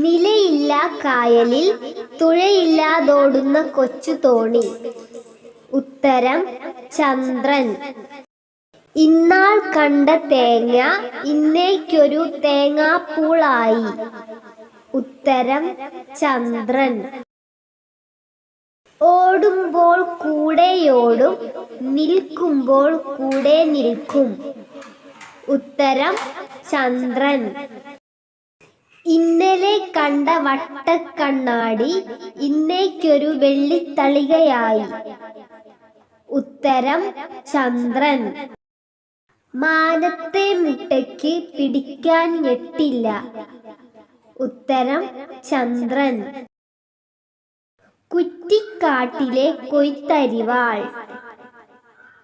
തുഴയില്ല കായലിൽ തുഴയില്ലാതോടുന്ന കൊച്ചു തോണി. ഉത്തരം ചന്ദ്രൻ. ഇന്നാൾ കണ്ട തേങ്ങ ഇന്നേക്കൊരു തേങ്ങാപ്പൂളായി. ഉത്തരം ചന്ദ്രൻ. ഓടുമ്പോൾ കൂടെയോടും നിൽക്കുമ്പോൾ കൂടെ നിൽക്കും. ഉത്തരം ചന്ദ്രൻ. ഇന്നലെ കണ്ട വട്ടക്കണ്ണാടി ഇന്നേക്കൊരു വെള്ളിത്തളികയായി. ഉത്തരം ചന്ദ്രൻ. മാനത്തെ മുട്ടയ്ക്ക് പിടിക്കാൻ ഞെട്ടില്ല. ഉത്തരം ചന്ദ്രൻ. കുറ്റിക്കാട്ടിലെ കൊയ്ത്തരിവാൾ.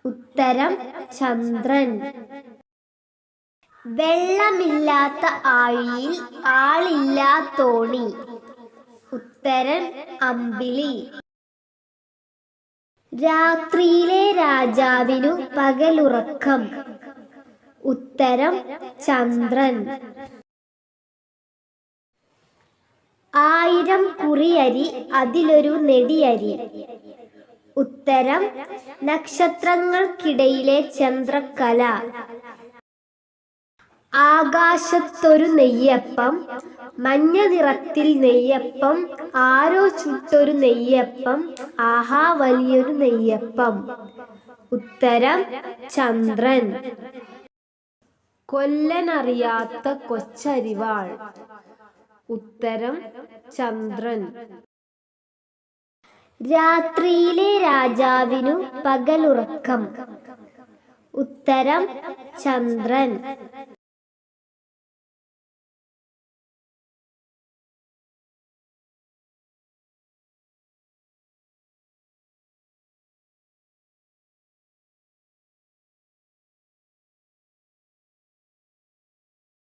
ഉത്തരം ചന്ദ്രൻ. വെള്ളമില്ലാത്ത ആഴിയിൽ ആളില്ലാ തോണി. ഉത്തരൻ അമ്പിളി. രാത്രിയിലെ രാജാവിനു പകലുറക്കം. ഉത്തരം ചന്ദ്രൻ. ആയിരം കുറിയരി അതിലൊരു നെടിയരി. ഉത്തരം നക്ഷത്രങ്ങൾക്കിടയിലെ ചന്ദ്രക്കല. ആകാശത്തൊരു നെയ്യപ്പം മഞ്ഞ നിറത്തിൽ നെയ്യപ്പം ആരോ ചുട്ടൊരു നെയ്യപ്പം ആഹാ വലിയൊരു നെയ്യപ്പം. ഉത്തരം ചന്ദ്രൻ. കൊല്ലനറിയാത്ത കൊച്ചരിവാൾ. ഉത്തരം ചന്ദ്രൻ. രാത്രിയിലെ രാജാവിനു പകലുറക്കം. ഉത്തരം ചന്ദ്രൻ.